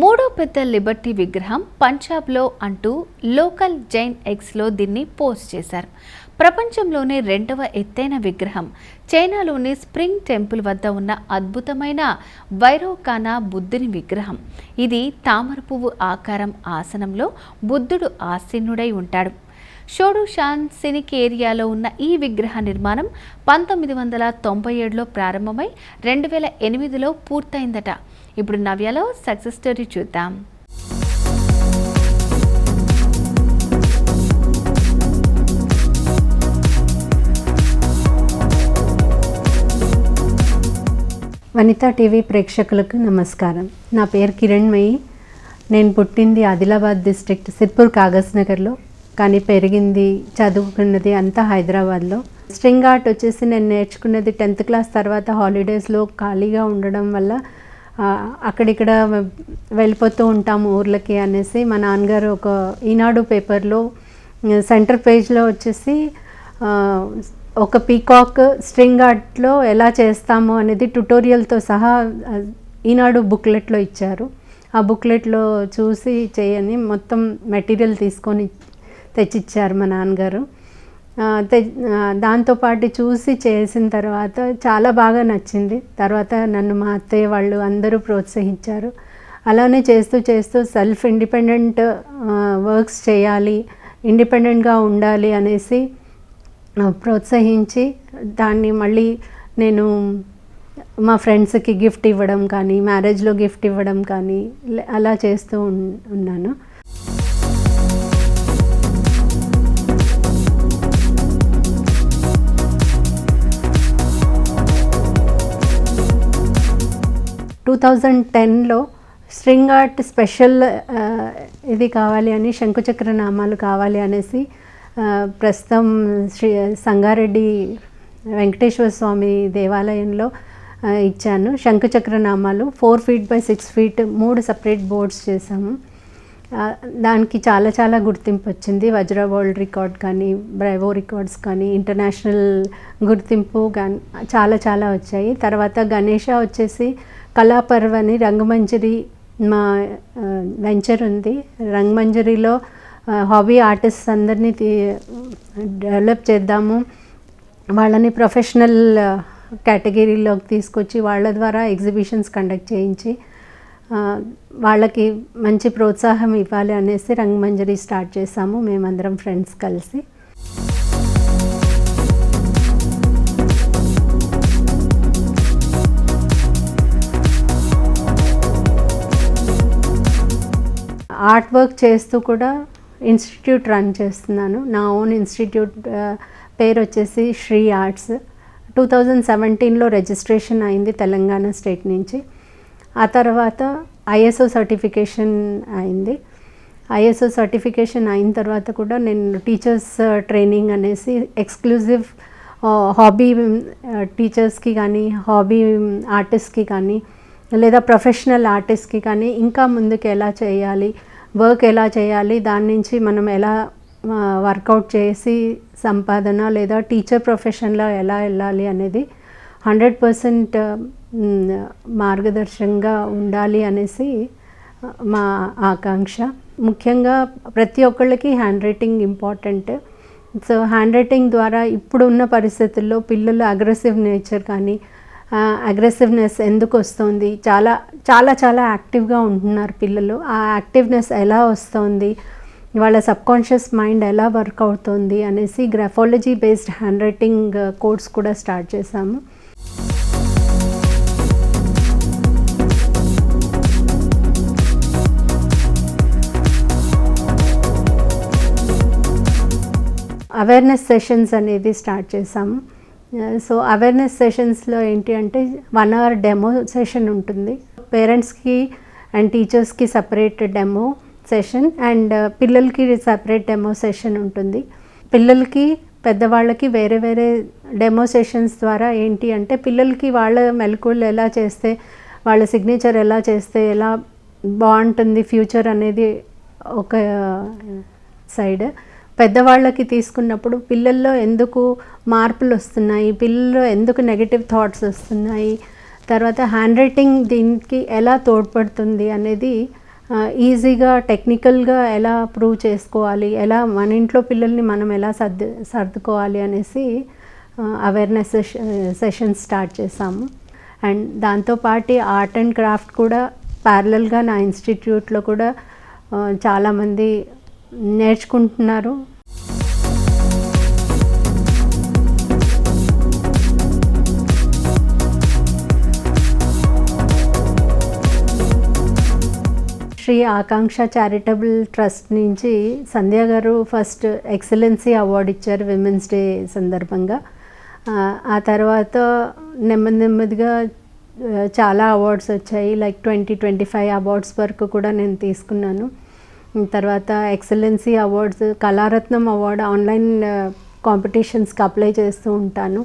మూడో పెద్ద లిబర్టీ విగ్రహం పంజాబ్లో అంటూ లోకల్ జైన్ ఎక్స్లో దీన్ని పోస్ట్ చేశారు. ప్రపంచంలోనే రెండవ ఎత్తైన విగ్రహం. చైనాలోని స్ప్రింగ్ టెంపుల్ వద్ద ఉన్న అద్భుతమైన వైరోకానా బుద్ధుని విగ్రహం. ఇది తామర పువ్వు ఆకారం ఆసనంలో బుద్ధుడు ఆసీనుడై ఉంటాడు. షోడుషాన్ సినిక్ ఏరియాలో ఉన్న ఈ విగ్రహ నిర్మాణం పంతొమ్మిది వందల తొంభై ఏడులో ప్రారంభమై రెండు వేల ఎనిమిదిలో పూర్తయిందట. ఇప్పుడు నవ్యలో సక్సెస్ స్టోరీ చూద్దాం. వనిత టీవీ ప్రేక్షకులకు నమస్కారం. నా పేరు కిరణ్మయి నేను పుట్టింది ఆదిలాబాద్ డిస్ట్రిక్ట్ సిర్పూర్ కాగజ్ నగర్లో. కానీ పెరిగింది చదువుకున్నది అంతా హైదరాబాద్లో. స్ట్రింగ్ ఆర్ట్ వచ్చేసి నేను నేర్చుకున్నది టెన్త్ క్లాస్ తర్వాత హాలిడేస్లో ఖాళీగా ఉండడం వల్ల అక్కడిక్కడ వెళ్ళిపోతూ ఉంటాము ఊర్లకి అనేసి. మా నాన్నగారు ఒక ఈనాడు పేపర్లో సెంటర్ పేజ్లో వచ్చేసి ఒక పీకాక్ స్ట్రింగ్ ఆర్ట్లో ఎలా చేస్తాము అనేది ట్యుటోరియల్తో సహా ఈనాడు బుక్లెట్లో ఇచ్చారు. ఆ బుక్లెట్లో చూసి చేయని మొత్తం మెటీరియల్ తీసుకొని తెచ్చిచ్చారు మా నాన్నగారు. దాంతోపాటు చూసి చేసిన తర్వాత చాలా బాగా నచ్చింది. తర్వాత నన్ను మా అత్తయ్య వాళ్ళు అందరూ ప్రోత్సహించారు. అలానే చేస్తూ చేస్తూ సెల్ఫ్ ఇండిపెండెంట్ వర్క్స్ చేయాలి ఇండిపెండెంట్గా ఉండాలి అనేసి ప్రోత్సహించి దాన్ని మళ్ళీ నేను మా ఫ్రెండ్స్కి గిఫ్ట్ ఇవ్వడం కానీ మ్యారేజ్లో గిఫ్ట్ ఇవ్వడం కానీ అలా చేస్తూ ఉన్నాను. థౌజండ్ టెన్లో స్ట్రింగ్ ఆర్ట్ స్పెషల్ ఇది కావాలి అని శంకుచక్ర నామాలు కావాలి అనేసి ప్రస్తుతం శ్రీ సంగారెడ్డి వెంకటేశ్వర స్వామి దేవాలయంలో ఇచ్చాను. శంకుచక్ర నామాలు four feet by six feet మూడు సపరేట్ బోర్డ్స్ చేశాము. దానికి చాలా చాలా గుర్తింపు వచ్చింది. వజ్ర వరల్డ్ రికార్డ్ కానీ బ్రైవో రికార్డ్స్ కానీ ఇంటర్నేషనల్ గుర్తింపు కానీ చాలా చాలా వచ్చాయి. తర్వాత గణేష వచ్చేసి కళాపర్వని అని రంగమంజరి మా వెంచర్ ఉంది. రంగమంజరిలో హాబీ ఆర్టిస్ట్ అందరినీ డెవలప్ చేద్దాము. వాళ్ళని ప్రొఫెషనల్ కేటగిరీలోకి తీసుకొచ్చి వాళ్ళ ద్వారా ఎగ్జిబిషన్స్ కండక్ట్ చేయించి వాళ్ళకి మంచి ప్రోత్సాహం ఇవ్వాలి అనేసి రంగమంజరి స్టార్ట్ చేసాము మేమందరం ఫ్రెండ్స్ కలిసి. ఆర్ట్ వర్క్ చేస్తూ కూడా ఇన్స్టిట్యూట్ రన్ చేస్తున్నాను. నా ఓన్ ఇన్స్టిట్యూట్ పేరు వచ్చేసి శ్రీ ఆర్ట్స్. టూ థౌజండ్ సెవెంటీన్లో రిజిస్ట్రేషన్ అయింది తెలంగాణ స్టేట్ నుంచి. ఆ తర్వాత ఐఎస్ఓ సర్టిఫికేషన్ అయింది. ఐఎస్ఓ సర్టిఫికేషన్ అయిన తర్వాత కూడా నేను టీచర్స్ ట్రైనింగ్ అనేసి ఎక్స్క్లూజివ్ హాబీ టీచర్స్కి కానీ హాబీ ఆర్టిస్ట్కి కానీ లేదా ప్రొఫెషనల్ ఆర్టిస్ట్కి కానీ ఇంకా ముందుకు ఎలా చేయాలి వర్క్ ఎలా చేయాలి దాని నుంచి మనం ఎలా వర్కౌట్ చేసి సంపాదన లేదా టీచర్ ప్రొఫెషన్లో ఎలా వెళ్ళాలి అనేది హండ్రెడ్ పర్సెంట్ మార్గదర్శకంగా ఉండాలి అనేసి మా ఆకాంక్ష. ముఖ్యంగా ప్రతి ఒక్కళ్ళకి handwriting important. So handwriting ద్వారా ఇప్పుడున్న పరిస్థితుల్లో పిల్లలు అగ్రెసివ్ నేచర్ కానీ అగ్రెసివ్నెస్ ఎందుకు వస్తుంది? చాలా చాలా చాలా యాక్టివ్గా ఉంటున్నారు పిల్లలు. ఆ యాక్టివ్నెస్ ఎలా వస్తుంది? వాళ్ళ సబ్కాన్షియస్ మైండ్ ఎలా వర్క్ అవుతుంది? అనేసి graphology based handwriting course కూడా స్టార్ట్ చేశాము. అవేర్నెస్ సెషన్స్ అనేది స్టార్ట్ చేసాము సో అవేర్నెస్ సెషన్స్లో ఏంటి అంటే వన్ అవర్ డెమో సెషన్ ఉంటుంది. పేరెంట్స్కి అండ్ టీచర్స్కి సపరేట్ డెమో సెషన్ అండ్ పిల్లలకి సపరేట్ డెమో సెషన్ ఉంటుంది. పిల్లలకి పెద్దవాళ్ళకి వేరే వేరే డెమో సెషన్స్ ద్వారా ఏంటి అంటే పిల్లలకి వాళ్ళ మెలకువలు ఎలా చేస్తే వాళ్ళ సిగ్నేచర్ ఎలా చేస్తే ఎలా బాగుంటుంది ఫ్యూచర్ అనేది ఒక uh, సైడ్ పెద్దవాళ్ళకి తీసుకున్నప్పుడు పిల్లల్లో ఎందుకు మార్పులు వస్తున్నాయి? పిల్లల్లో ఎందుకు నెగిటివ్ థాట్స్ వస్తున్నాయి? తర్వాత హ్యాండ్ రైటింగ్ దీనికి ఎలా తోడ్పడుతుంది అనేది ఈజీగా టెక్నికల్గా ఎలా ప్రూవ్ చేసుకోవాలి? ఎలా మన ఇంట్లో పిల్లల్ని మనం ఎలా సర్దు సర్దుకోవాలి అనేసి అవేర్నెస్ సెషన్స్ స్టార్ట్ చేసాము. అండ్ దాంతోపాటు ఆర్ట్ అండ్ క్రాఫ్ట్ కూడా ప్యారలల్గా నా ఇన్స్టిట్యూట్లో కూడా చాలామంది నేర్చుకుంటున్నారు. శ్రీ ఆకాంక్ష చారిటబుల్ ట్రస్ట్ నుంచి సంధ్య గారు ఫస్ట్ ఎక్సలెన్సీ అవార్డు ఇచ్చారు విమెన్స్ డే సందర్భంగా. ఆ, తర్వాత నెమ్మది నెమ్మదిగా చాలా అవార్డ్స్ వచ్చాయి. Like twenty twenty five awards వరకు కూడా నేను తీసుకున్నాను. తర్వాత excellency awards Kalaratnam award online కాంపిటీషన్స్కి apply చేస్తూ ఉంటాను.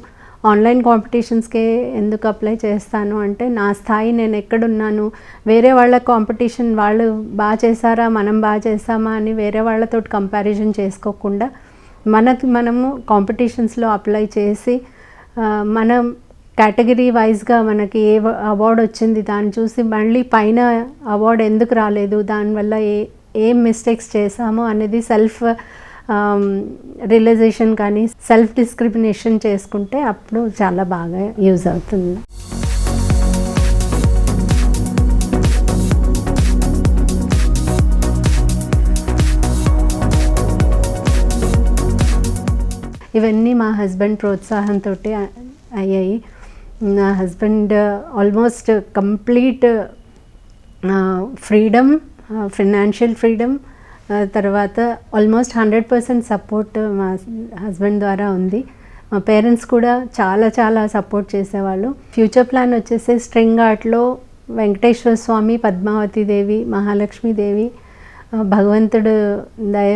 ఆన్లైన్ కాంపిటీషన్స్కే ఎందుకు అప్లై చేస్తాను అంటే నా స్థాయి నేను ఎక్కడున్నాను వేరే వాళ్ళ కాంపిటీషన్ వాళ్ళు బాగా చేశారా మనం బాగా చేసామా అని వేరే వాళ్ళతో కంపారిజన్ చేసుకోకుండా మనకి మనము కాంపిటీషన్స్లో అప్లై చేసి మనం కేటగిరీ వైజ్గా మనకి ఏ అవార్డు వచ్చింది దాన్ని చూసి మళ్ళీ పైన అవార్డు ఎందుకు రాలేదు దానివల్ల ఏ ఏం మిస్టేక్స్ చేసామో అనేది సెల్ఫ్ రియలైజేషన్ um, కానీ సెల్ఫ్ డిస్క్రిమినేషన్ చేసుకుంటే అప్పుడు చాలా బాగా యూజ్ అవుతుంది. ఇవన్నీ మా హస్బెండ్ ప్రోత్సాహంతో అయ్యాయి. నా husband almost complete freedom financial freedom తర్వాత ఆల్మోస్ట్ హండ్రెడ్ పర్సెంట్ సపోర్ట్ మా హస్బెండ్ ద్వారా ఉంది. మా పేరెంట్స్ కూడా చాలా చాలా సపోర్ట్ చేసేవాళ్ళు. ఫ్యూచర్ ప్లాన్ వచ్చేసి స్ట్రింగ్ ఆర్ట్లో వెంకటేశ్వర స్వామి పద్మావతి దేవి మహాలక్ష్మీదేవి భగవంతుడు దయ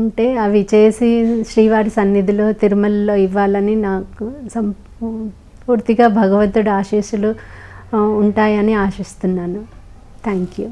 ఉంటే అవి చేసి శ్రీవారి సన్నిధిలో తిరుమలలో ఇవ్వాలని నాకు సం పూర్తిగా భగవంతుడు ఆశీస్సులు ఉంటాయని ఆశిస్తున్నాను. Thank you